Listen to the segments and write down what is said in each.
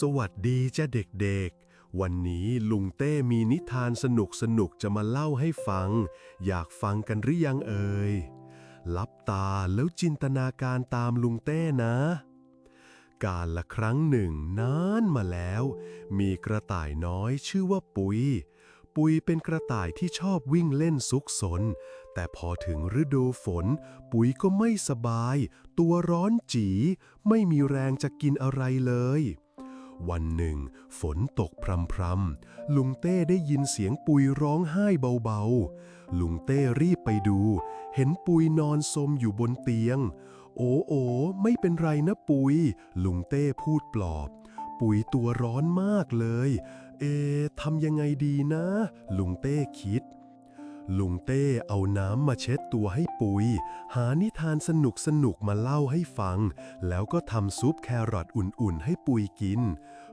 สวัสดีจ้าเด็กๆ วันนี้ลุงเต้มีนิทานสนุกสนุกจะมาเล่าให้ฟัง อยากฟังกันหรือยังเอ่ยลับตาแล้วจินตนาการตามลุงเต้นะ การละครั้งหนึ่งนานมาแล้ว มีกระต่ายน้อยชื่อว่าปุย ปุยเป็นกระต่ายที่ชอบวิ่งเล่นซุกซนแต่พอถึงฤดูฝน ปุยก็ไม่สบาย ตัวร้อนจี ไม่มีแรงจะกินอะไรเลย วันหนึ่ง ฝนตกพรำๆ ลุงเต้ได้ยินเสียงปุยร้องไห้เบาๆ ลุงเต้รีบไปดู เห็นปุยนอนสมอยู่บนเตียง โอ้โอไม่เป็นไรนะปุย ลุงเต้พูดปลอบ ปุยตัวร้อนมากเลย เอทำยังไงดีนะ ลุงเต้คิด ลุงเต้เอาน้ำมาเช็ดตัวให้ปุย หานิทานสนุกสนุกมาเล่าให้ฟัง แล้วก็ทำซุปแครอทอุ่นๆ ให้ปุยกิน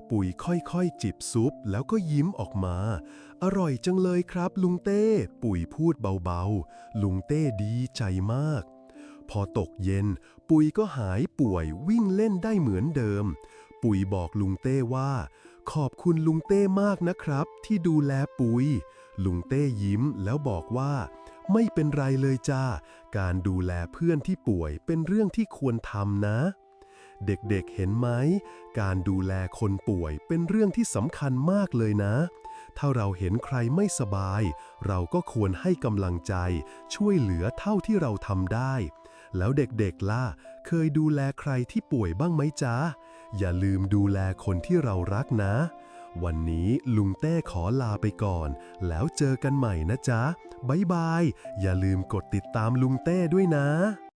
ปุยค่อยๆ จิบซุปแล้วก็ยิ้มออกมา อร่อยจังเลยครับ ลุงเต้ ปุยพูดเบาๆ ลุงเต้ดีใจมาก พอตกเย็น ปุยก็หายป่วยวิ่งเล่นได้เหมือนเดิม ปุยบอกลุงเต้ว่า ขอบคุณลุงเต้มากนะครับ ที่ดูแลปุยลุงเต้ยิ้มแล้วบอกว่า ไม่เป็นไรเลยจ้า การดูแลเพื่อนที่ป่วยเป็นเรื่องที่ควรทำนะ เด็กๆเห็นไหม การดูแลคนป่วยเป็นเรื่องที่สำคัญมากเลยนะ ถ้าเราเห็นใครไม่สบาย เราก็ควรให้กำลังใจ ช่วยเหลือเท่าที่เราทำได้ แล้วเด็กๆล่ะ เคยดูแลใครที่ป่วยบ้างไหมจ๊ะ อย่าลืมดูแลคนที่เรารักนะ วันนี้ลุงเต้ขอลาไปก่อน แล้วเจอกันใหม่นะจ๊ะ บ๊ายบาย อย่าลืมกดติดตามลุงเต้ด้วยนะ